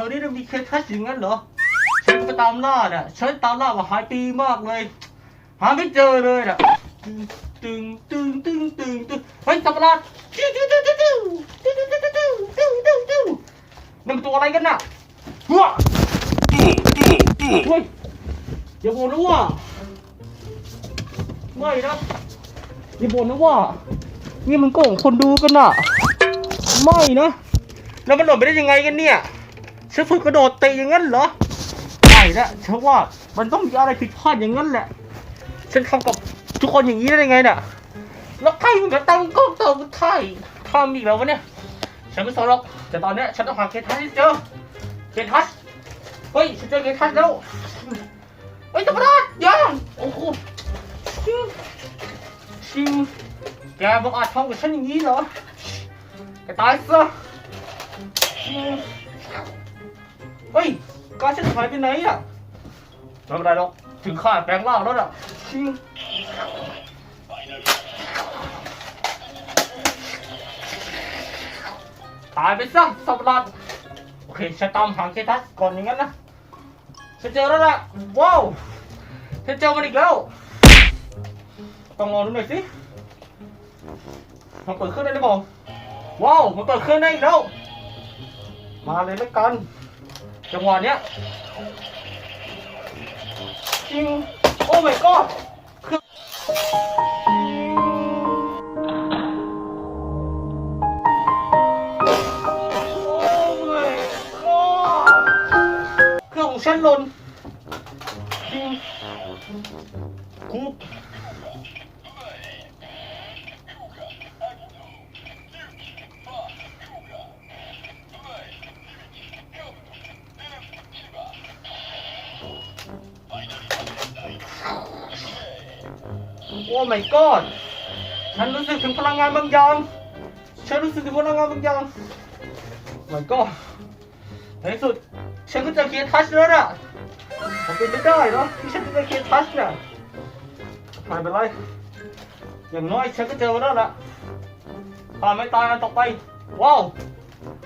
ถวนี้มันมีเคทัชอย่างนั้นเหรอ ฉันก็ไปตามล่าน่ะ ฉันตามล่ามาหลายปีมากเลย หาไม่เจอเลยน่ะ ตึงตึงตึงตึงตึงตึงเฮ้ยสัตว์ประหลาดติ้วติ้วติ้วติ้วติ้วติ้วติ้วติ้วติ้วติ้วติ้วนั่นมันตัวอะไรกันน่ะหัวเฮ้ยอย่าบอกนะว่าไม่นะอย่าบอกนะว่า นี่มันโกงคนดูกันน่ะ ไม่นะ แล้วมันหล่นไปได้ยังไงกันเนี่ย ฉันฝึกกระโดดเตะอย่างนั้นเหรอไม่นะฉันว่ามันต้องมีอะไรผิดพลาดอย่างนั้นแหละ ฉันทำกับทุกคนอย่างนี้ได้ยังไงน่ะแล้วใครมันจะตั้งกล้องเติมไทยทำอีกแล้ววะเนี่ยฉันไม่สนหรอกแต่ตอนเนี้ยฉันต้องหาเคทัสให้เจอเคทัสเฮ้ยฉันเจอเคทัสแล้วเฮ้ยตำรวจยังโอ้โหชิงชิงแกบอกอาจทำกับฉันอย่างนี้เหรอแกตายซะ เฮ้ย การฉันหายไปไหนอะไม่เป็นไรหรอกถึงข้าแปลงร่างแล้วน่ะชิงตายไปซะสัตว์ประหลาดโอเคฉันตามหาเคทัสก่อนอย่างนั้นนะฉันเจอแล้วล่ะว้าวฉันเจอมันอีกแล้ว ต้องลองดูหน่อยสิมันเปิดเครื่องได้หรือเปล่าว้าวมันเปิดเครื่องได้อีกแล้ว มาเลยแล้วกัน Trông ngon nhá Chiu Oh my god. Không xét oh luôn. Cúp. อ้ my god เครื่กอ้ my god ฉันรู้สึกถึงพลังงานบางอย่าง ฉันรู้สึกถึงพลังงานบางอย่าง my god ในที่สุด ฉันก็จะเคียร์ทัชแล้วน่ะผมเป็นไม่ได้เนาะที่ฉันจะเจอเคียร์ทัชน่ะไม่เป็นไรอย่างน้อยฉันก็เจอมาแล้วล่ะถ้าไม่ตายกันต่อไป ว้าว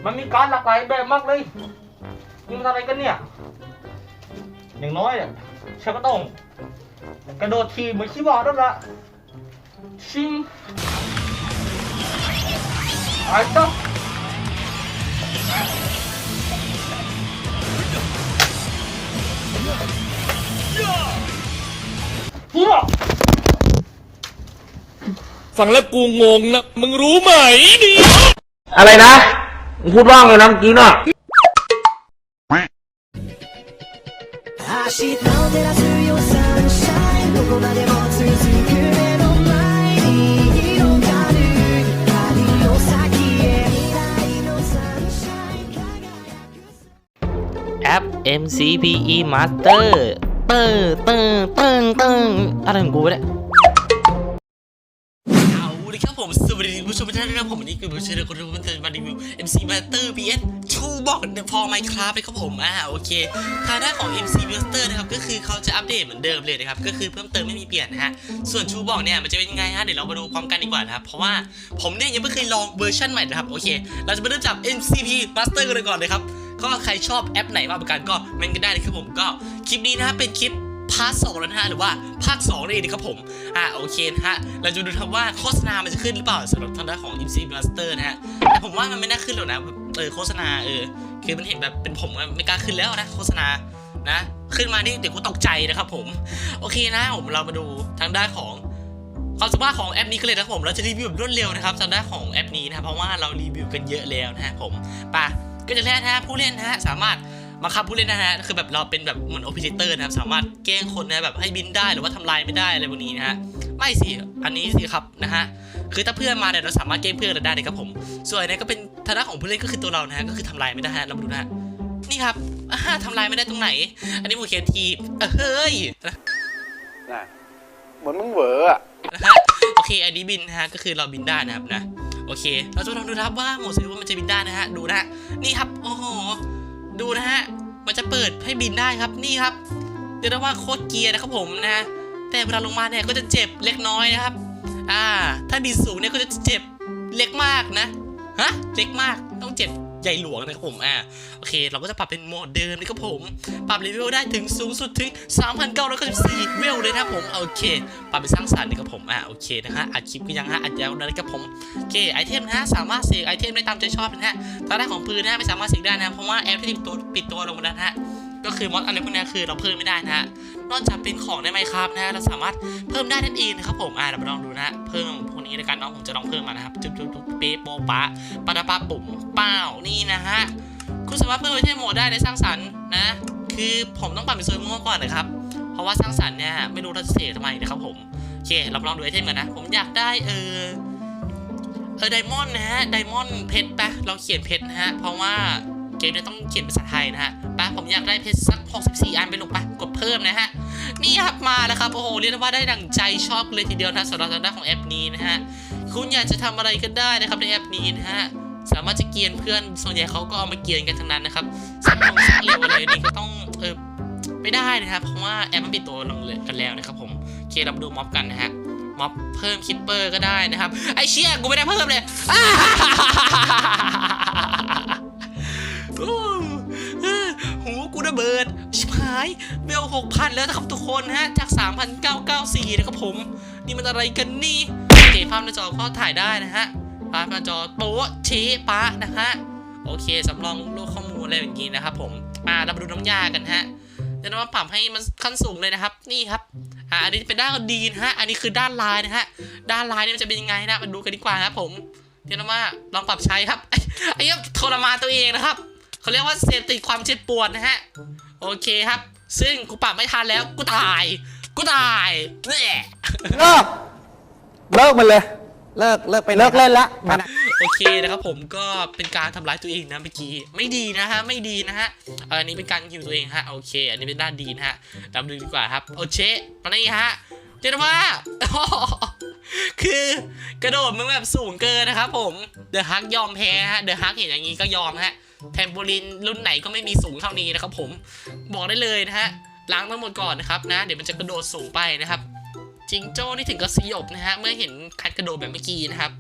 มันมีการหลากหลายแบบมากเลยนี่มันอะไรกันเนี่ย อย่างน้อยเนี่ยฉันก็ต้อง กระโดดทีเหมือนชิบะนั่นแหละชิงไอ้ต๊อกฮัว ฟังแล้วกูงงนะ มึงรู้ไหมนี่ อะไรนะมึงพูดว่างเลยนะเมื่อกี้น่ะ 明日を照らすよサ แอป MCPE Master เติร์เติร์เติร์เติร์อะไรของกูเนี่ย วัสดีผู้ชมทุกท่านะครับผมวันนี้คือผู้เชี่ยวชาญคนที่ผมจะมารีวิว MC Master PS ชูบอกในฟอร์ไมค์ครับเลยครับผมอ่าโอเคทางด้านของ MC Master นะครับก็คือเขาจะอัปเดตเหมือนเดิมเลยนะครับก็คือเพิ่มเติมไม่มีเปลี่ยนนะฮะส่วนชูบอกเนี่ยมันจะเป็นยังไงฮะเดี๋ยวเรามาดูพร้อมกันดีกว่านะครับเพราะว่าผมเนี่ยยังไม่เคยลองเวอร์ชันใหม่นะครับโอเค เราจะมาเริ่มจาก MCP Master กันเลยก่อนเลยครับก็ใครชอบแอปไหนมากกว่ากันก็เมนกันได้เลยครับผมก็คลิปนี้นะเป็นคลิป พาร์ทสองแล้วนะฮะหรือว่าภาค2นั่นเองครับผมอ่าโอเคนะฮะเราจะดูครับว่าโฆษณามันจะขึ้นหรือเปล่าสำหรับทางด้านของ MC Master นะฮะแต่ผมว่ามันไม่น่าขึ้นหรอกนะเออโฆษณาเออคือมันเห็นแบบเป็นผมไม่กล้าขึ้นแล้วนะโฆษณานะ ขึ้นมานี่เดี๋ยวกูตกใจนะครับผม โอเคนะผมเรามาดูทางด้านของความสามารถของแอปนี้กันเลยนะครับผมเราจะรีวิวแบบรวดเร็วนะครับทางด้านของแอปนี้นะเพราะว่าเรารีวิวกันเยอะแล้วนะฮะผมป่ะก็จะแรกนะฮะผู้เล่นนะฮะสามารถ มาคับผู้เล่นนะฮะคือแบบเราเป็นแบบเหมือนโอเปอเรเตอร์นะครับสามารถแกล้งคนนะแบบให้บินได้หรือว่าทำลายไม่ได้อะไรพวกนี้นะฮะไม่สิอันนี้สิครับนะฮะคือถ้าเพื่อนมาเนี่ยเราสามารถแกล้งเพื่อนเราได้เลยครับผม ส่วนอันนี้ก็เป็นฐานะของผู้เล่นก็คือตัวเรานะฮะก็คือทำลายไม่ได้ฮะเรามาดูนะฮะนี่ครับอ่าทำลายไม่ได้ตรงไหน อันนี้โอเคทีเออเฮ้ยน่ะเหมือนมึงเหวออะนะฮะโอเคอันนี้บินนะฮะก็คือเราบินได้นะครับนะโอเค เราจะลองดูนะครับว่าโหมดซิลว่ามันจะบินได้นะฮะดูนะฮะนี่ครับโอ้โห ดูนะฮะ มันจะเปิดให้บินได้ครับนี่ครับเรียกได้ว่าโคตรเกียร์นะครับผมนะ แต่เวลาลงมาเนี่ยก็จะเจ็บเล็กน้อยนะครับ อ่า ถ้าบินสูงเนี่ยก็จะเจ็บเล็กมากนะ ฮะ เล็กมากต้องเจ็บ ใหญ่หลวงนะครับผมอ่าโอเค เราก็จะปรับเป็นโหมดเดิมนะครับผม ปรับเลเวลได้ถึงสูงสุดถึง 3,994เวลเลยนะครับผมโอเค ปรับเป็นสร้างสรรค์นะครับผมอ่าโอเคนะฮะอัดคลิปก็ยังฮะอัดยาวนะครับผมโอเคไอเทมนะฮะสามารถเสกไอเทมได้ตามใจชอบนะฮะทางด้านของปืนนะฮะไม่สามารถเสกได้นะเพราะว่าแอปที่ปิดตัวปิดตัวลงมาแล้วนะฮะ ก็คือมอดอะไรพวกนี้คือเราเพิ่มไม่ได้นะฮะนอกจากเป็นของได้ไหมครับนะฮะเราสามารถเพิ่มได้นั่นเองนะครับผมอ่าเรามาลองดูนะฮะเพิ่มพวกนี้ในการน้องผมจะลองเพิ่มมานะครับจุ๊บจุ๊บจุ๊บเป๊ะโปะปะปะดะปะปุ่มเป้านี่นะฮะคุณสามารถเพิ่มไอเทมโหมดได้ในสร้างสรรค์นะ คือผมต้องปรับเป็นโซนม่วงก่อนนะครับเพราะว่าสร้างสรรค์เนี่ยไม่รู้เราจะเสกทำไมนะครับผมโอเคเรามาลองดูไอเทมกันนะ ผมอยากได้เออเออไดมอนด์นะฮะไดมอนด์เพชรปะเราเขียนเพชรนะฮะเพราะว่า เกมเนี่ยต้องเขียนภาษาไทยนะฮะปะผมอยากได้เพชรสัก 64 อันไปลงปะกดเพิ่มนะฮะ นี่ครับมาแล้วครับ โอ้โห เรียกว่าได้ดังใจชอบเลยทีเดียวนะสำหรับทางด้านของแอปนี้นะฮะ คุณอยากจะทำอะไรก็ได้นะครับในแอปนี้นะฮะ สามารถจะเกียนเพื่อนส่วนใหญ่เขาก็เอามาเกียนกันทั้งนั้นนะครับสักลงสักเร็วอะไรนี่ก็ต้องเออไม่ได้นะครับ เพราะว่าแอปมันปิดตัวลงเลยกันแล้วนะครับผมเคเราดูม็อบกันนะฮะม็อบเพิ่มคิปเปอร์ก็ได้นะครับ ไอเชี่ยกูไม่ได้เพิ่มเลยอ้า หูกูระเบิด ชิบหายเบลหกพันแล้วนะครับทุกคนฮะ จาก 3,994 นะครับผม นี่มันอะไรกันนี่โอเคภาพหน้าจอก็ถ่ายได้นะฮะภาพหน้าจอโป๊ะเชะปะนะฮะ โอเคสำรองโลกข้อมูลอะไรอย่างนี้นะครับผมมาเรามาดูน้ำยากันฮะเดี๋ยวเรามาปรับให้มันขั้นสูงเลยนะครับ นี่ครับอ่าอันนี้เป็นด้านดีนะฮะ อันนี้คือด้านลายนะฮะ ด้านลายนี่มันจะเป็นยังไงนะมาดูกันดีกว่าครับผมเดี๋ยวเรามาลองปรับใช้ครับไอ้ไอ้เหี้ยทรมานตัวเองนะครับ เขาเรียกว่าเสพติดความเจ็บปวดนะฮะ โอเคครับ ซึ่งกูปรับไม่ทันแล้วกูตาย กูตายแหละเลิกเลิกมันเลย เลิกเลิกไปเลิกเล่นละมันอะ โอเคนะครับผมก็เป็นการทำร้ายตัวเองนะเมื่อกี้ไม่ดีนะฮะไม่ดีนะฮะเอออันนี้เป็นการคิวตัวเองฮะโอเค อันนี้เป็นด้านดีนะฮะเรามาดูดีกว่าครับโอเชมานี่ฮะเจนว่า คือกระโดดมึงแบบสูงเกินนะครับผมเดอะฮักยอมแพ้ฮะเดอะฮักเห็นอย่างนี้ก็ยอมฮะ แทมโบลินรุ่นไหนก็ไม่มีสูงเท่านี้นะครับผมบอกได้เลยนะฮะล้างทั้งหมดก่อนนะครับนะ เดี๋ยวมันจะกระโดดสูงไปนะครับจิงโจ้นี่ถึงก็สยบนะฮะเมื่อเห็นคัดกระโดดแบบเมื่อกี้นะครับ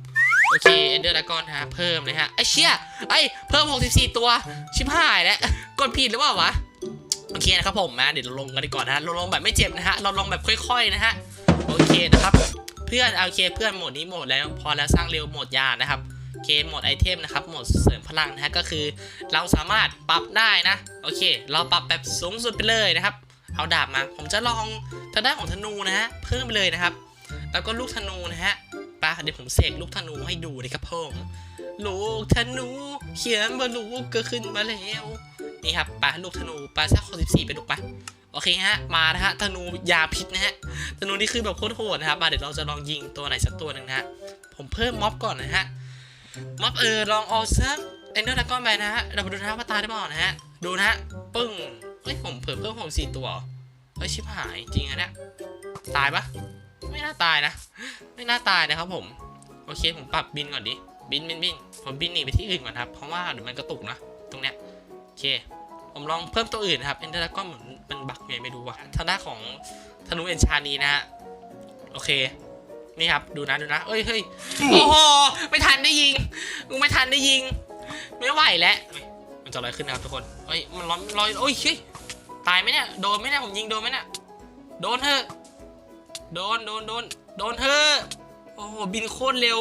โอเคเอนเดอร์ดากอนฮะเพิ่มเลยฮะไอ้เชี่ยไอ้เพิ่ม 64 ตัว ชิบหายแล้วกดผิดหรือเปล่าวะโอเคนะครับผมนะเดี๋ยวเราลงกันดีก่อนนะฮะเราลงแบบไม่เจ็บนะฮะเราลงแบบค่อยๆนะฮะโอเคนะครับ เพื่อนโอเคเพื่อนโหมดนี้โหมดแล้วพอแล้วสร้างเร็วโหมดยานะครับ เคโหมดไอเทมนะครับโหมดเสริมพลังนะฮะก็คือ เราสามารถปรับได้นะโอเค เราปรับแบบสูงสุดไปเลยนะครับ เอาดาบมา ผมจะลองทางด้านของธนูนะฮะเพิ่มไปเลยนะครับ แล้วก็ลูกธนูนะฮะปะเดี๋ยวผมเสกลูกธนูให้ดูนะครับผมลูกธนูเขียนว่าลูกก็ขึ้นมาแล้วนี่ครับปะลูกธนูปะสักคนสิบสี่ไปลูกปะโอเคฮะมานะฮะธนูยาพิษนะฮะธนูนี่คือแบบโคตรโหดนะครับมาเดี๋ยวเราจะลองยิงตัวไหนสักตัวหนึ่งนะฮะผมเพิ่มม็อบก่อนนะฮะ ม็อบเออลองเอาซักเอ็นเดอร์ดากอนไปนะฮะ เรามาดูนะฮะว่าตายได้เปล่านะฮะ ดูนะฮะ ปึ้ง เฮ้ย ผมเพิ่มเพิ่มผมสี่ตัว เฮ้ย ชิบหาย จริงอะเนี่ย ตายปะไม่น่าตายนะ ไม่น่าตายนะครับผม โอเค ผมปรับบินก่อนดิ บินบินบิน ผมบินหนีไปที่อื่นก่อนครับ เพราะว่าเดี๋ยวมันกระตุกนะ ตรงเนี้ย โอเค ผมลองเพิ่มตัวอื่นนะครับ เอ็นเดอร์ดากอนเหมือนมันบักไงไม่รู้ว่ะทางด้านของธนูเอนชานีนะฮะ โอเค นี่ครับดูนะดูนะเอ้ยเฮ้ยโอ้โหไม่ทันได้ยิงกูไม่ทันได้ยิง ไม่ไหวแล้วเฮ้ยมันจะลอยขึ้นนะครับทุกคนเฮ้ยมันลอยลอยโอ้ยเฮ้ยตายไหมเนี่ยโดนไหมเนี่ยผมยิงโดนไหมเนี่ยโดนเถอะโดนโดนโดนโดนเถอะโอ้โหบินโคตรเร็ว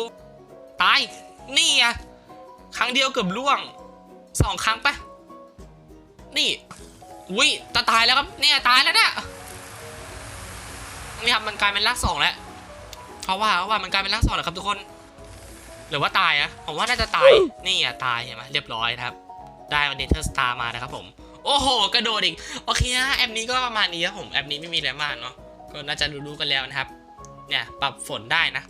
ตายนี่อะครั้งเดียวเกือบล่วงสองครั้งปะนี่อุ้ยตาตายแล้วครับเนี่ยตายแล้วเนี่ยนี่ครับมันกลายเป็นรากสองแล้ว เพราะว่าเพราะว่ามันกลายเป็นรากสองแล้วครับทุกคน หรือว่าตายอะผมว่าน่าจะตาย นี่อะตายเห็นไหมเรียบร้อยนะครับ ได้วันเดเทอร์สตาร์มานะครับผม โอ้โห กระโดดอีก โอเคนะแอปนี้ก็ประมาณนี้ครับผม แอปนี้ไม่มีอะไรมากเนาะ ก็น่าจะรู้ๆกันแล้วนะครับ เนี่ยปรับฝนได้นะ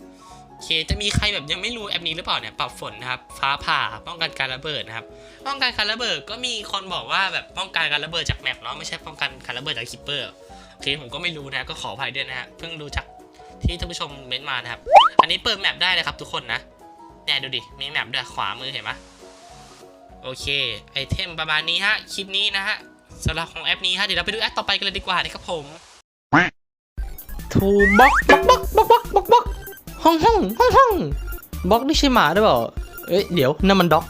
โอเคจะมีใครแบบยังไม่รู้แอปนี้หรือเปล่าเนี่ยปรับฝนนะครับฟ้าผ่าป้องกันการระเบิดนะครับป้องกันการระเบิดก็มีคนบอกว่าแบบป้องกันการระเบิดจากแมปเนาะไม่ใช่ป้องกันการระเบิดจากคิปเปอร์โอเคผมก็ไม่รู้นะก็ขออภัยด้วยนะฮะเพิ่งรู้จาก ที่ท่านผู้ชมเม้นต์มานะครับ อันนี้เปิดแมปได้เลยครับทุกคนนะเนี่ยดูดิ มีแมปด้วยขวามือเห็นไหมโอเค ไอเทมประมาณนี้ฮะ คลิปนี้นะฮะสำหรับของแอปนี้ฮะ เดี๋ยวเราไปดูแอปต่อไปกันเลยดีกว่านะครับผมทูบ็อกบ็อกบ็อกบ็อกบ็อกบ็อกห้องห้องห้องห้องบ็อกนี่ใช่หมาหรือเปล่า เอ้ย เดี๋ยวนั่นมันด็อก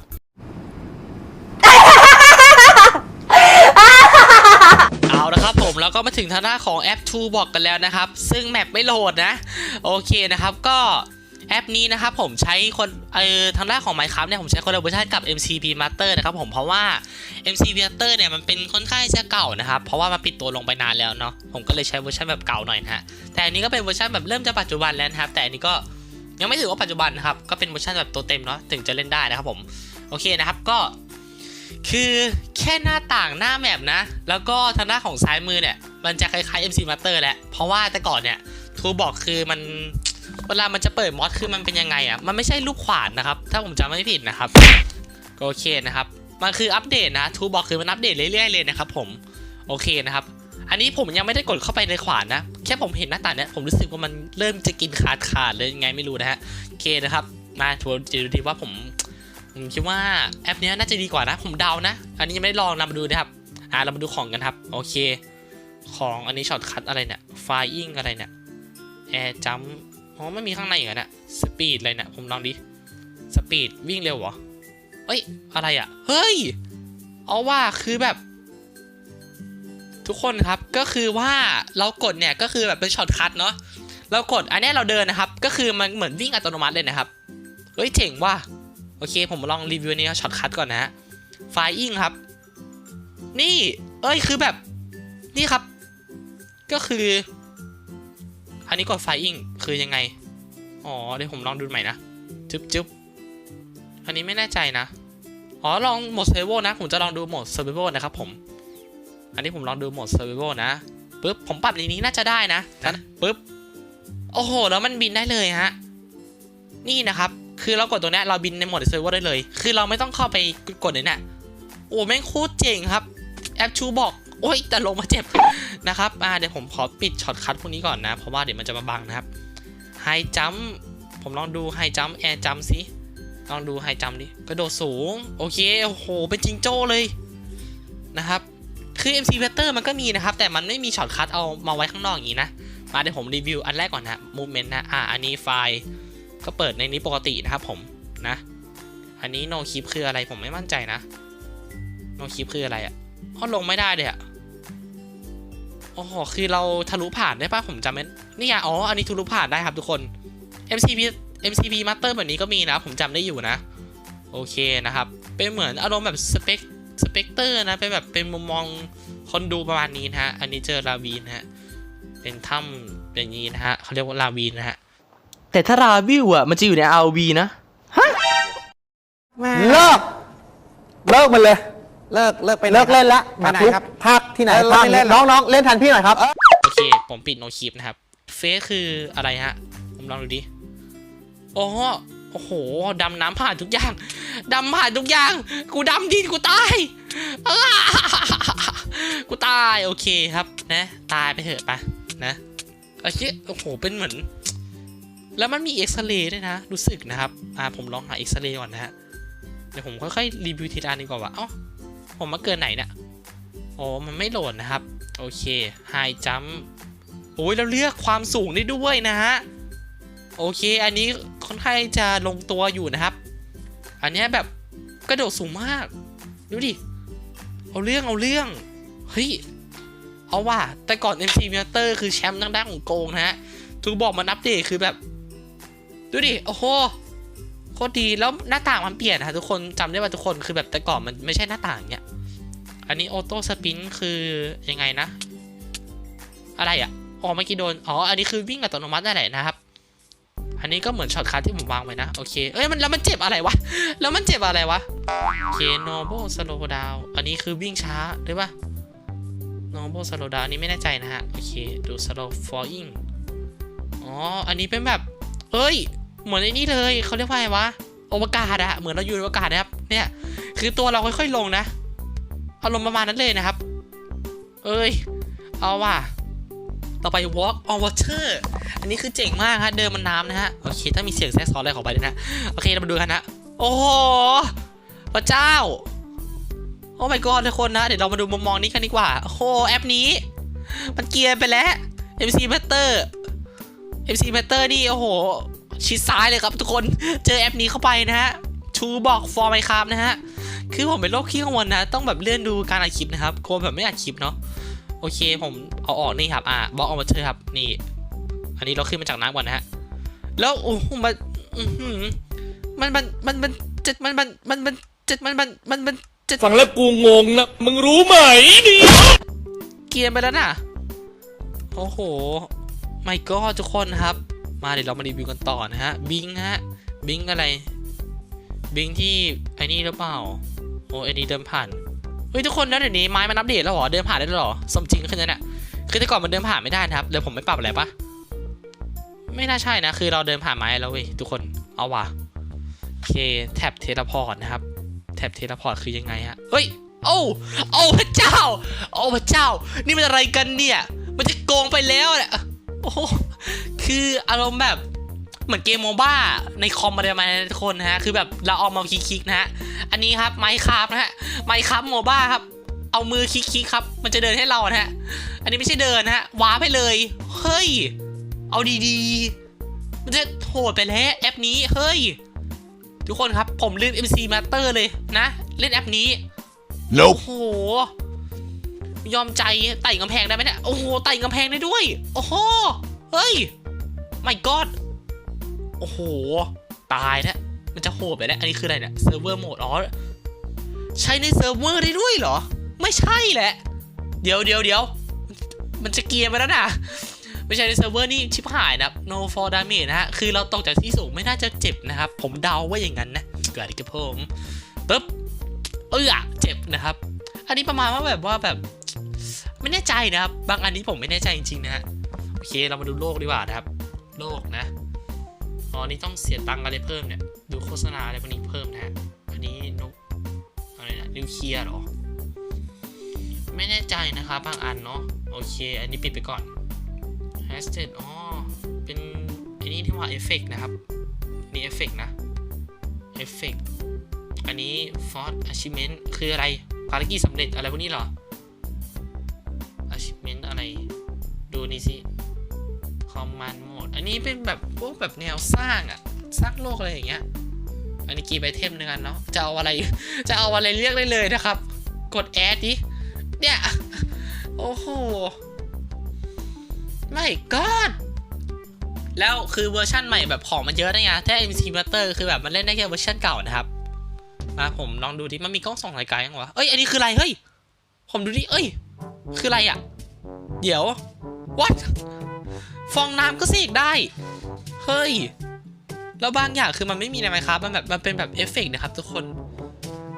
เราก็มาถึงทางหน้าของแอป t o b o x กันแล้วนะครับ ซึ่งแมปไม่โหลดนะ โอเคนะครับก็แอปนี้นะครับผมใช้คนเอ่อทางด้านของ Minecraft เนี่ยผมใช้คนละเวอร์ชันกับ MCP Master นะครับผมเพราะว่า MCP Master เนี่ยมันเป็นค่อนข้างจะเก่านะครับ เพราะว่ามันปิดตัวลงไปนานแล้วเนาะผมก็เลยใช้เวอร์ชันแบบเก่าหน่อยนะฮะแต่อันนี้ก็เป็นเวอร์ชันแบบเริ่มจะปัจจุบันแล้วนะครับ แต่อันนี้ก็ยังไม่ถือว่าปัจจุบันนะครับก็เป็นเวอร์ชันแบบตัวเต็มเนาะถึงจะเล่นได้นะครับผมโอเคนะครับก็ คือแค่หน้าต่างหน้าแมปนะ แล้วก็ทางด้านของซ้ายมือเนี่ย มันจะคล้ายๆ MC Master แหละ เพราะว่าแต่ก่อนเนี่ยทูบอกคือมันเวลามันจะเปิดมอดคือมันเป็นยังไงอะ่ะ มันไม่ใช่ลูกขวานนะครับ ถ้าผมจำไม่ผิดนะครับก็โอเคนะครับ มันคืออัปเดตนะทูบอกคือมันอัปเดตเรื่อยๆเลยนะครับผม โอเคนะครับ อันนี้ผมยังไม่ได้กดเข้าไปในขวานนะ แค่ผมเห็นหน้าต่างเนี่ยผมรู้สึกว่ามันเริ่มจะกินขาดขาดเลยยังไงไม่รู้นะฮะ โอเคนะครับ มาทัวร์จะดูดีว่าผม ผมคิดว่าแอปนี้น่าจะดีกว่านะ ผมเดานะ อันนี้ยังไม่ได้ลองนำมาดูนะครับ อ่าเรามาดูของกันครับ โอเค ของอันนี้ช็อตคัทอะไรเนี่ยไฟอิงอะไรเนี่ยแอร์จัมอ๋อไม่มีข้างในอีกเหรอเนี่ยสปีดอะไรเนี่ยผมลองดิสปีดวิ่งเร็วเหรอเอ้ย อะไรอะ่ะ เฮ้ย เอาว่าคือแบบ ทุกคนครับก็คือว่าเรากดเนี่ยก็คือแบบเป็นช็อตคัทเนาะเรากดอันนี้เราเดินนะครับ ก็คือมันเหมือนวิ่งอัตโนมัติเลยนะครับ เฮ้ยเจ๋งว่ะ โอเค ผมลองรีวิวนี้ช็อตคัทก่อนนะฮะไฟอิงครับ นี่ เอ้ยคือแบบ นี่ครับ ก็คือ อันนี้กดไฟอิงคือยังไง อ๋อ เดี๋ยวผมลองดูใหม่นะ จึ๊บจึ๊บอันนี้ไม่แน่ใจนะ อ๋อ ลองโหมดเซ r ร์ v นะ ผมจะลองดูโหมดเซ r ร์ v นะครับผม อันนี้ผมลองดูโหมดเซ r ร์ v นะปึ๊บ ผมปรับในนี้น่าจะได้นะนะปึ๊บ โอ้โห แล้วมันบินได้เลยฮะ นี่นะครับ คือเรากดตัวนี้เราบินในโหมดเซิร์ฟเวอร์ได้เลย คือเราไม่ต้องเข้าไปกดเลยเนี่ยโอ้แม่งโคตรเจ๋งครับแอปชูบอกโอ้ยแต่ลงมาเจ็บนะครับอ่าเดี๋ยวผมขอปิดช็อตคัทพวกนี้ก่อนนะ เพราะว่าเดี๋ยวมันจะมาบังนะครับไฮจัมผมลองดูไฮจัมแอร์จัมสิลองดูไฮจัมดิกระโดดสูง โอเคโอ้โหเป็นจิงโจ้เลยนะครับ คือ MC v e c t o r มันก็มีนะครับ แต่มันไม่มีช็อตคัทเอามาไว้ข้างนอกอย่างนี้นะ มาเดี๋ยวผมรีวิวอันแรกก่อนนะ movement นะอ่าอันนี้ไฟล์ ก็เปิดในนี้ปกตินะครับผมนะ อันนี้ no keep คืออะไรผมไม่มั่นใจนะ no keep คืออะไรอะ่ะเขาลงไม่ได้เลยอะ่ะโอ้โหคือเราทะลุผ่านได้ป่ะผมจำไม่นี่ไงอ๋ออันนี้ทะลุผ่านได้ครับทุกคน MCP MCP Master แบบนี้ก็มีนะ ผมจำได้อยู่นะ โอเคนะครับ เป็นเหมือนอารมณ์แบบสเปกสเปกเตอร์นะ เป็นแบบเป็นมุมมองคนดูประมาณนี้นะฮะ อันนี้เจอลาวีนะฮะ เป็นถ้ำอย่างนี้นะฮะเขาเรียกว่าลาวีนะฮะ แต่ถ้าราวิวอะมันจะอยู่ใน RV นะเลิก เลิกมันเลย เลิกเลิกไปไหนเลิกเล่นละไปไหนทุกครับภาคที่ไหนเออภาคไม่เล่นี้นละน้องๆเล่นแทนพี่หน่อยครับ โอเค ผมปิดโนคลิปนะครับ เฟซคืออะไรฮะ ผมลองดูดิโอ้โหโอ้โห ดำน้ำผ่านทุกอย่าง ดำผ่านทุกอย่าง กูดำดินกูตายอ้ากูตาย โอเคครับ นะ ตายไปเถอะไปะนะโอเคโอ้โห เป็นเหมือน แล้วมันมีเอ็กซเรย์ด้วยนะ รู้สึกนะครับ อ่า ผมลองหาเอ็กซเรย์ก่อนนะฮะ เดี๋ยวผมค่อยๆรีวิวทีละอันดีกว่าว่า เอ้า ผมมาเกินไหนเนี่ยอ๋อมันไม่โหลดนะครับ โอเคไฮจัมโอ้ยเราเลือกความสูงได้ด้วยนะฮะ โอเค อันนี้ค่อนข้างจะลงตัวอยู่นะครับ อันนี้แบบกระโดดสูงมาก ดูดิ เอาเรื่องเอาเรื่อง เฮ้ย เอาว่าแต่ก่อน MC m a t e r คือแชมป์ทางด้านของโกงนะฮะทูบอกมันอัปเดตคือแบบ ดูดิ โอ้โหโคตรดีแล้วหน้าต่างมันเปลี่ยนนะทุกคนจำได้ว่าทุกคนคือแบบแต่ก่อนมันไม่ใช่หน้าต่างเนี้ยอันนี้ออโต้สปินคือยังไงนะ อะไรอะอ๋อเมื่อกี้โดนอ๋ออันนี้คือวิ่งอัตโนมัติได้แหละนะครับ อันนี้ก็เหมือนช็อตคัทที่ผมวางไว้นะโอเคเอ้ยมันแล้วมันเจ็บอะไรวะแล้วมันเจ็บอะไรวะโอเค normal slow down อันนี้คือวิ่งช้าหรือปะ normal slow down นี้ไม่แน่ใจนะฮะโอเคดู slow falling อ๋ออันนี้เป็นแบบเอ้ย เหมือนไอ้นี่เลยเขาเรียกว่าไงวะอวกาศอะเหมือนเราอยู่ในอวกาศนะครับ เนี่ย คือตัวเราค่อยๆลงนะอารมณ์ประมาณนั้นเลยนะครับ เอ้ย เอาว่ะต่อไป walk on water อันนี้คือเจ๋งมากฮะเดินบนน้ำนะฮะ โอเค ถ้ามีเสียงแทรกซ้อนอะไรขอไปด้วยนะ โอเค เรามาดูกันนะ โอ้โหพระเจ้า โอ้ my god ทุกคนนะ เดี๋ยวเรามาดูมุมมองนี้กันดีกว่า โอ้โห แอปนี้ มันเกียร์ไปแล้ว MC Matter MC Matter นี่ โอ้โห ชิดซ้ายเลยครับทุกคนเจอแอปนี้เข้าไปนะฮะชูบอก for Minecraft นะฮะคือผมเป็นโรคขี้กังวลนะ ต้องแบบเลื่อนดูการอัดคลิปนะครับกลัวแบบไม่อัดคลิปเนาะโอเคผมเอาออกนี่ครับอ่าบล็อกเอามาเชอครับนี่ อันนี้เราขึ้นมาจากน้ำก่อนนะฮะแล้วโอ้โหมันอื้อหือมันมันมันมันเจ็ดมันมันมันมันเจ็ดมันมันมันมันเจ็ดฟังแล้วกูงงนะมึงรู้ไหมนี่เกียร์ไปแล้วน่ะโอ้โหไม่ก็ทุกคนครับ มาเดี๋ยวเรามารีวิวกันต่อนะฮะบิงฮะบิงอะไรบิงที่ไอ้นี่หรือเปล่าโอ้ไอ้นี่เดินผ่านเฮ้ยทุกคนแล้วเดี๋ยวนี้ไม้มันอัปเดตแล้วเหรอเดินผ่านได้แล้วเหรอสมจริงขึ้นแล้วเนี่ยคือแต่ก่อนมันเดินผ่านไม่ได้นะครับเดี๋ยวผมไม่ปรับอะไรปะไม่น่าใช่นะ คือเราเดินผ่านไม้แล้วเว้ยทุกคนเอาว่ะโอเคแท็บเทเลพอร์ตนะครับแท็บเทเลพอร์ตคือยังไงฮะเฮ้ยโอ้โอ้พระเจ้า โอ้พระเจ้า นี่มันอะไรกันเนี่ย มันจะโกงไปแล้วเนี่ยโอ้ คืออารมณ์แบบเหมือนเกมโมบ้าในคอมมาเลยมาทุกคนนะฮะ คือแบบเราเอามาคลิกๆนะฮะ อันนี้ครับไมค์คราฟนะฮะไมค์คราฟโมบ้าครับ เอามือคลิกๆครับ มันจะเดินให้เรานะฮะ อันนี้ไม่ใช่เดินนะฮะ ว้าร์ปไปเลย เฮ้ย เอาดีๆ มันจะโหดไปแล้วแอปนี้ เฮ้ย ทุกคนครับ ผมลืม MC Master เลยนะ เล่นแอปนี้โอ้โห ยอมใจไต่กำแพงได้ไหมเนี่ย โอ้โห ไต่กำแพงได้ด้วย โอ้โห เฮ้ย ไม่กอดโอ้โห ตายแล้วมันจะโหดไปแล้ว อันนี้คืออะไรเนี่ยเซิร์ฟเวอร์โหมดอ๋อ ใช้ในเซิร์ฟเวอร์ได้ด้วยเหรอ ไม่ใช่แหละ เดี๋ยวเดี๋ยวเดี๋ยวมันจะเกียร์ไปแล้วนะไม่ใช่ในเซิร์ฟเวอร์นี่ชิบหายนะ no for damage นะฮะ คือเราตกจากที่สูงไม่น่าจะเจ็บนะครับ ผมเดาว่าอย่างนั้นนะเกิดอะไรกับผมปึ๊บเออเจ็บนะครับ อันนี้ประมาณว่าแบบว่าแบบ ไม่แน่ใจนะครับ บางอันนี้ผมไม่แน่ใจจริงๆนะฮะ โอเค เรามาดูโลกดีกว่านะครับ โลกนะอ๋อนี่ต้องเสียตังค์อะไรเพิ่มเนี่ย ดูโฆษณาอะไรพวกนี้เพิ่มนะฮะ อันนี้นกอะไรนะนิวเคลียร์หรอ ไม่แน่ใจนะครับบางอันเนาะ โอเค อันนี้ปิดไปก่อน hashtag อ๋อ เป็นอันนี้ที่ว่าเอฟเฟกนะครับ นี่เอฟเฟกนะ เอฟเฟกอันนี้ Force Achievement คืออะไร ภารกิจสำเร็จอะไรพวกนี้เหรอ Achievement อะไร ดูนี่สิ Command Mode อันนี้เป็นแบบพวกแบบแนวสร้างอะสร้างโลกอะไรอย่างเงี้ย อันนี้กีไปเทมนึงกันเนาะ จะเอาอะไร จะเอาอะไรเรียกได้เลยนะครับ กดแอดดิ เนี่ย โอ้โห ไม่กอดแล้วคือเวอร์ชั่นใหม่แบบของมันเยอะนะไงถ้า MC Master คือแบบมันเล่นได้แค่เวอร์ชันเก่านะครับ มาผมลองดูดิ มันมีกล้องส่องรายการยังวะ เอ้ย อันนี้คืออะไร เฮ้ย ผมดูดิ เอ้ย คืออะไรอะ เดี๋ยว what ฟองน้ำก็เสกได้ เฮ้ย แล้วบางอย่างคือมันไม่มีในไมครับมันแบบมันเป็นแบบเอฟเฟกต์นะครับทุกคน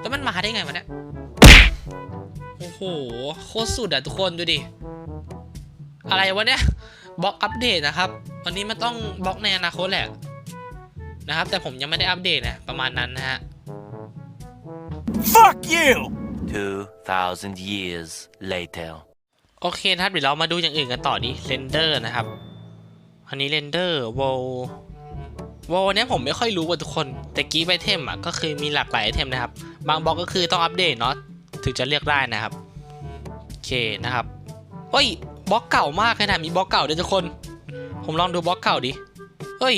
แล้วมันมาได้ไงวะเนี่ย โอ้โห โคตรสุดอะทุกคนดูดิ อะไรวะเนี่ยบล็อกอัปเดตนะครับ วันนี้มันต้องบล็อกในอนาคตแหละนะครับ แต่ผมยังไม่ได้อัปเดตนะประมาณนั้นนะฮะ Fuck you 2,000 years later. โอเคนะครับเดี๋ยวเรามาดูอย่างอื่นกันต่อดิเรนเดอร์นะครับ อันนี้เรนเดอร์วอลวอลเนี้ยผมไม่ค่อยรู้ว่าทุกคนแต่กีบไอเทมอะก็คือมีหลากหลายไอเทมนะครับ บางบล็อกก็คือต้องอัปเดตเนาะถึงจะเรียกได้นะครับโอเคนะครับเฮ้ยบล็อกเก่ามากเลยนะมีบล็อกเก่าด้วยทุกคน ผมลองดูบล็อกเก่าดิเฮ้ย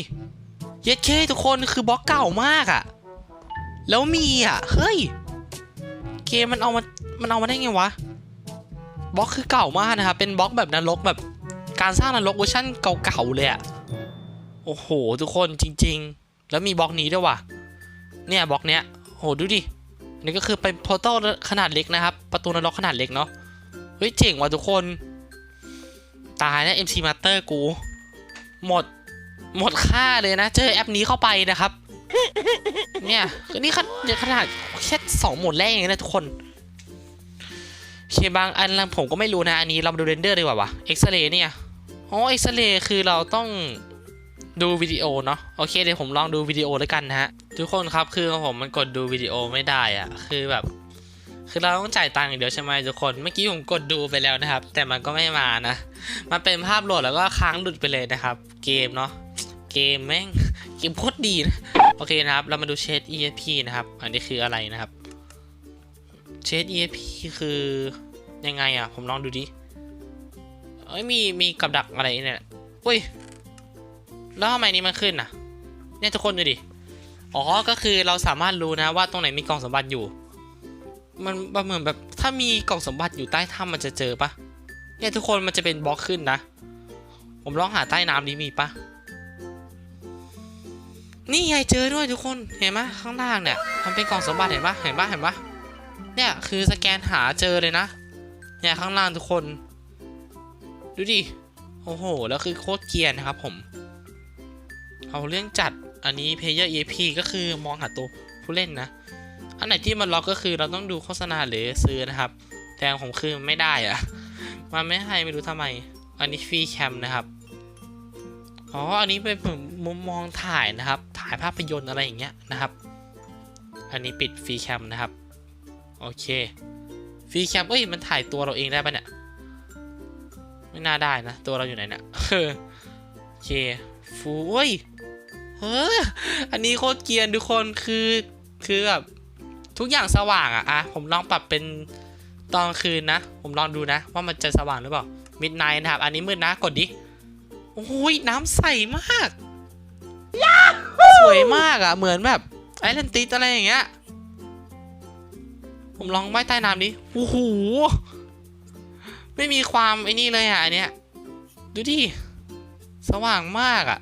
เย็ดเคทุกคนคือบล็อกเก่ามากอะ่ะแล้วมีอะเฮ้ยเกมมันเอามามันเอามาได้ไงวะบล็อกคือเก่ามากนะครับเป็นบล็อกแบบนรกแบบ การสร้างนรกเวอร์ชันเก่าๆเลยอะโอ้โห ทุกคนจริง ๆ แล้วมีบล็อกนี้ด้วยว่ะ เนี่ยบล็อกเนี้ยโหดูดินนี้ก็คือเป็นพอร์ทัลขนาดเล็กนะครับ ประตูนรกขนาดเล็กเนาะเฮ้ยเจ๋งว่ะทุกคน ตายแล้ว MC Master กู หมดหมดค่าเลยนะ เจอแอปนี้เข้าไปนะครับ เนี่ยนี่ขนาดขนาดแค่สองหมดแรกเองนะทุกคนเคบางอันผมก็ไม่รู้นะ อันนี้เรามาดูเรนเดอร์ดีกว่าวะเอ็กซเรย์เนี่ย อ๋อเอ็กซเรย์คือเราต้องดูวิดีโอเนาะโอเคเดี๋ยวผมลองดูวิดีโอแล้วกันนะฮะ ทุกคนครับคือผมมันกดดูวิดีโอไม่ได้อะคือแบบ คือเราต้องจ่ายตังค์เดียวใช่ไหมทุกคนเมื่อกี้ผมกดดูไปแล้วนะครับ แต่มันก็ไม่มานะ มันเป็นภาพโหลดแล้วก็ค้างหลุดไปเลยนะครับ เกมเนาะเกมแม่งเกมโคตรดีนะโอเคนะครับ เรามาดูเชด ESP นะครับ อันนี้คืออะไรนะครับเชด ESP คือยังไงอะผมลองดูดิ เอ้ยมีมีกับดักอะไรเนี่ยอุ้ยแล้วทำไมนี้มันขึ้นอะ เนี่ยทุกคนดูดิ อ๋อ ก็คือเราสามารถรู้นะว่าตรงไหนมีกล่องสมบัติอยู่มันมันเหมือนแบบถ้ามีกล่องสมบัติอยู่ใต้ถ้ำมันจะเจอปะเนี่ยทุกคนมันจะเป็นบล็อกขึ้นนะ ผมลองหาใต้น้ำนี้มีปะนี่ไงเจอด้วยทุกคน เห็นไหมข้างล่างเนี่ยมันเป็นกล่องสมบัติเห็นปะเห็นปะเห็นปะเนี่ยคือสแกนหาเจอเลยนะ เนี่ยข้างล่างทุกคน ดูดิ โอ้โห แล้วคือโคตรเกียนนะครับผม เอาเรื่องจัด อันนี้ Player EP ก็คือมองหาตัวผู้เล่นนะ อันไหนที่มันล็อกก็คือเราต้องดูโฆษณาหรือซื้อนะครับ แต่ของผมคือไม่ได้อะมันไม่ให้ไม่รู้ทำไม อันนี้ฟรีแคมนะครับ อ๋อ อันนี้เป็นเหมือนมุมมองถ่ายนะครับ ถ่ายภาพยนตร์อะไรอย่างเงี้ยนะครับ อันนี้ปิดฟรีแคมนะครับ โอเคฟรีแคมเอ้ย มันถ่ายตัวเราเองได้ปะเนี่ย ไม่น่าได้นะ ตัวเราอยู่ไหนเนี่ยโอเคฟูเว้ยเฮ้ยอันนี้โคตรเกรียนทุกคนคือคือแบบทุกอย่างสว่างอะอะผมลองปรับเป็นตอนกลางคืนนะ ผมลองดูนะ ว่ามันจะสว่างหรือเปล่ามิดไนท์นะครับ อันนี้มืดนะ กดดิโอ้ยน้ำใสมาก สวยมากอะเหมือนแบบไอแลนติสอะไรอย่างเงี้ยผมลองว่ายใต้น้ำดิโอ้โห ไม่มีความไอ้นี่เลยอะอันเนี้ยดูดิสว่างมากอะ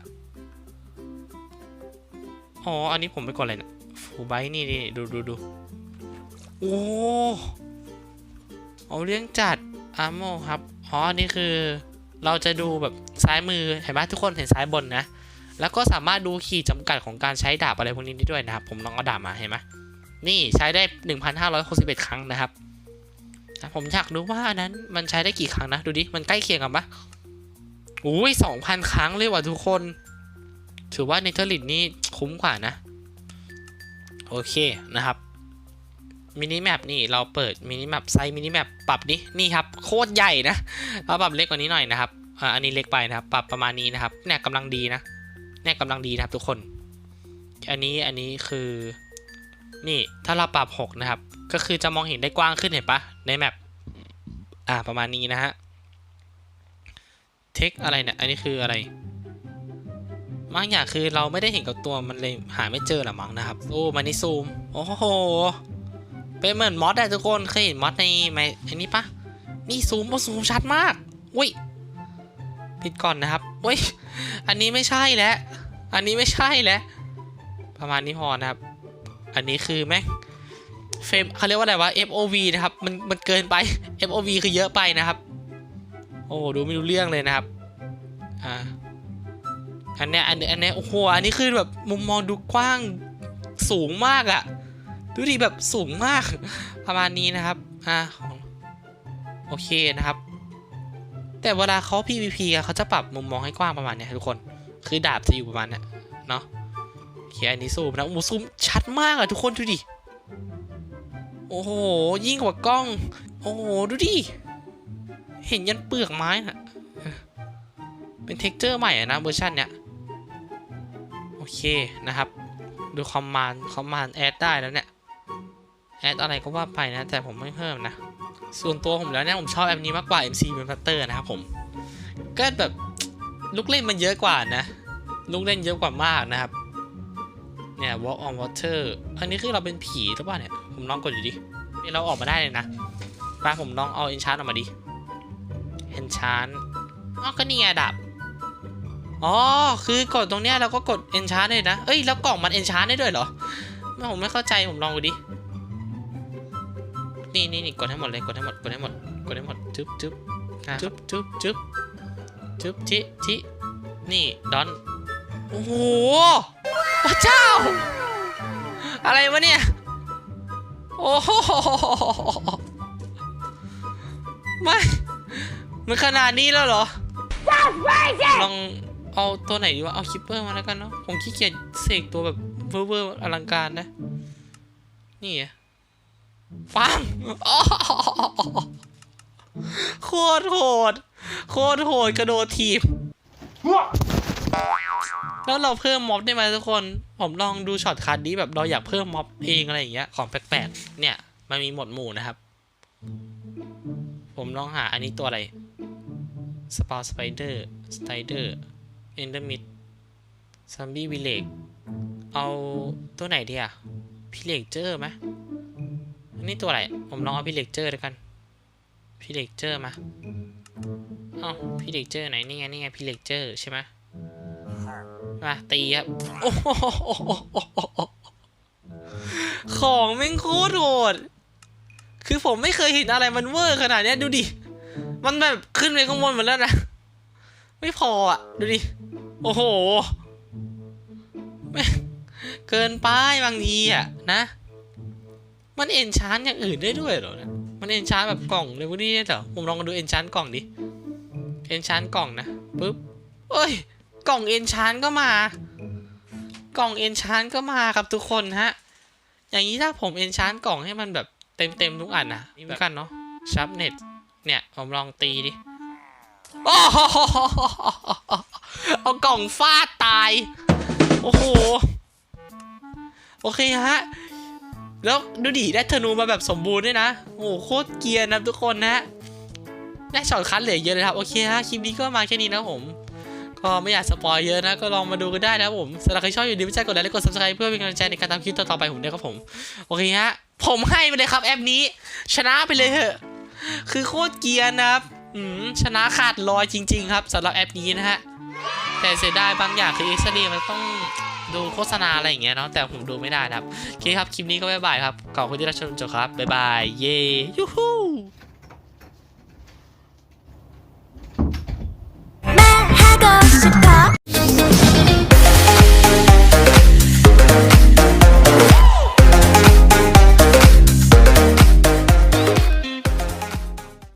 อ๋ออันนี้ผมไปกดอะไรนะฟูไบนี่นี่ดูดูดูโอ้เอาเรื่องจัดอาร์โมครับอ๋อนนี้คือ เราจะดูแบบซ้ายมือเห็นไหมทุกคนเห็นซ้ายบนนะ แล้วก็สามารถดูขีดจำกัดของการใช้ดาบอะไรพวกนี้ได้ด้วยนะครับ ผมลองเอาดาบมาเห็นไหมนี่ใช้ได้ 1,561 ครั้งนะครับ แต่ผมอยากรู้ว่าอันนั้นมันใช้ได้กี่ครั้งนะ ดูดิ มันใกล้เคียงกันปะอุ้ย2,000ครั้งเลยว่ะทุกคน ถือว่าเนเธอร์ลินนี่คุ้มกว่านะ โอเคนะครับมินิแมปนี่เราเปิดมินิแมปไซส์มินิแมปปรับดินี่ครับโคตรใหญ่นะเราปรับเล็กกว่านี้หน่อยนะครับอันนี้เล็กไปนะครับปรับประมาณนี้นะครับเนี่ยกำลังดีนะเนี่ยกำลังดีนะครับทุกคน อันนี้อันนี้คือนี่ถ้าเราปรับ 6 นะครับ ก็คือจะมองเห็นได้กว้างขึ้นเห็นปะในแมปอ่าประมาณนี้นะฮะเทคอะไรเนี่ย อันนี้คืออะไรบางอย่างคือเราไม่ได้เห็นกับตัวมันเลยหาไม่เจอหรอมั้งนะครับ โอ้มานี่ซูม โอ้โห เป็นเหมือนมอสอะทุกคนเคยเห็นมอสในไหมอันนี้ปะนี่ซูมโอ้ซูมชัดมากอุ้ยปิดก่อนนะครับอุ้ยอันนี้ไม่ใช่แล้ว อันนี้ไม่ใช่แล้ว ประมาณนี้พอนะครับ อันนี้คือแม่ง เฟรมเขาเรียกว่าอะไรวะ FOV นะครับ มันมันเกินไป FOV คือเยอะไปนะครับ โอ้ดูไม่รู้เรื่องเลยนะครับ อ่า อันเนี้ยอันเนี้ยอันเนี้ยโอ้โห อันนี้คือแบบมุมมองดูกว้างสูงมากอะดูดิแบบสูงมาก ประมาณนี้นะครับ อ่าของโอเคนะครับ แต่เวลาเขา PVP อะเขาจะปรับมุมมองให้กว้างประมาณเนี้ยทุกคน คือดาบจะอยู่ประมาณเนี้ยเนาะโอเคอันนี้ซูมนะโอ้โหซูมชัดมากอะทุกคนดูดิ อ้โห ยิ่งกว่ากล้อง โอ้โห ดูดิ เห็นยันเปลือกไม้น่ะเป็นเท็กเจอร์ใหม่ะนะเวอร์ชันเนี้ย โอเคนะครับ ดูคอมมานด์คอมมานด์แอดได้แล้วเนี่ย แอดอะไรก็ว่าไปนะ แต่ผมไม่เพิ่มนะ ส่วนตัวผมแล้วเนี่ยผมชอบแอปนี้มากกว่า MC m a s t e r นะครับผม ก็แบบลูกเล่นมันเยอะกว่านะ ลูกเล่นเยอะกว่ามากนะครับ เนี่ย walk on water อันนี้คือเราเป็นผีหรือเปล่าเนี่ย ผมลองกดอยู่ดินี่เราออกมาได้เลยนะไปผมลองเอา enchant ออกมาดิ enchant อ๋อก็นี่ไงดาบอ๋อ คือกดตรงเนี้ยเราก็กด enchant ได้นะ เอ้ย แล้วกล่องมัน enchant ได้ด้วยเหรอ ไม่ผมไม่เข้าใจ ผมลองดูดิ นี่นี่นี่กดให้หมดเลย กดให้หมด กดให้หมด กดให้หมดจึ๊บจึ๊บจึ๊บจึ๊บจึ๊บจึ๊บจิจินี่ดอน โอ้โหพระเจ้า อะไรวะเนี่ย โอ้โหไม่มันขนาดนี้แล้วเหรอ ลองเอาตัวไหนดีวะ เอาคิปเปอร์มาแล้วกันเนาะ ผมขี้เกียจเสกตัวแบบเวอร์เวอร์อลังการนะ นี่ไงฟังอ้อโคตรโหด โคตรโหดกระโดดทีบ แล้วเราเพิ่มม็อบได้ไหมทุกคน ผมลองดูช็อตคัทนี้แบบเราอยากเพิ่มม็อบเองอะไรอย่างเงี้ยของแปลกๆเนี่ย มันมีหมวดหมู่นะครับ ผมลองหาอันนี้ตัวอะไรสปาสไปเดอร์สไตเดอร์เอนเดอร์มิดซัมบี้วิเลกเอาตัวไหนดีอะพิเลกเจอร์ไหมอันนี้ตัวอะไร ผมลองเอาพิเลกเจอร์ด้วยกันพี่เลกเจอร์มาเอ้าพี่เลกเจอร์ไหนนี่ไงนี่ไงพี่เลกเจอร์ใช่ไหม มาตีครับโอ้โหของแม่งโคตรโหดคือผมไม่เคยเห็นอะไรมันเวอร์ขนาดนี้ดูดิ มันแบบขึ้นไปข้างบนหมดแล้วนะ ไม่พออะ ดูดิ โอ้โห เกินไปบางทีอะนะ มันเอนชานอย่างอื่นได้ด้วยเหรอนี่ยมันเอนชานแบบกล่องเลยพวกนี้ได้เหรอ ผมลองมาดูเอนชานกล่องดิ เอนชานกล่องนะปุ๊บเอ้ย กล่องเอนชานก็มา กล่องเอนชานก็มาครับทุกคนฮะ อย่างนี้ถ้าผมเอนชานกล่องให้มันแบบเต็มเต็มๆทุกอันนะนี่เหมือนกันเนาะชับเน็ตเนี่ย ผมลองตีดิโอ้โหเอากล่องฟาดตาย โอ้โห โอเคฮะ แล้วดูดิได้ธนูมาแบบสมบูรณ์ด้วยนะ โอ้โหโคตรเกียร์นะทุกคนนะได้ช็อตคัทเหลือเยอะเลยครับ โอเคฮะ คลิปนี้ก็มาแค่นี้นะผม ก็ไม่อยากสปอยเยอะนะ ก็ลองมาดูกันได้นะผมสำหรับใครชอบอยู่ดีไม่ใช่กดไลค์และกด subscribe เพื่อเป็นกำลังใจในการทำคลิปต่อๆไปผมด้วยครับผม โอเคฮะ ผมให้ไปเลยครับแอปนี้ ชนะไปเลยเถอะ คือโคตรเกียร์นะครับอืมชนะขาดลอยจริง ๆ ครับสำหรับแอปนี้นะฮะ แต่เสียดายบางอย่างคือเอ็กซ์เมันต้องดูโฆษณาอะไรอย่างเงี้ยเนาะแต่ผมดูไม่ได้นะครับโอเคครับ คลิปนี้ก็บ๊ายบายครับขอบคุณที่รับชมจนจบครับบ๊ายบายเย้ยูฮู かした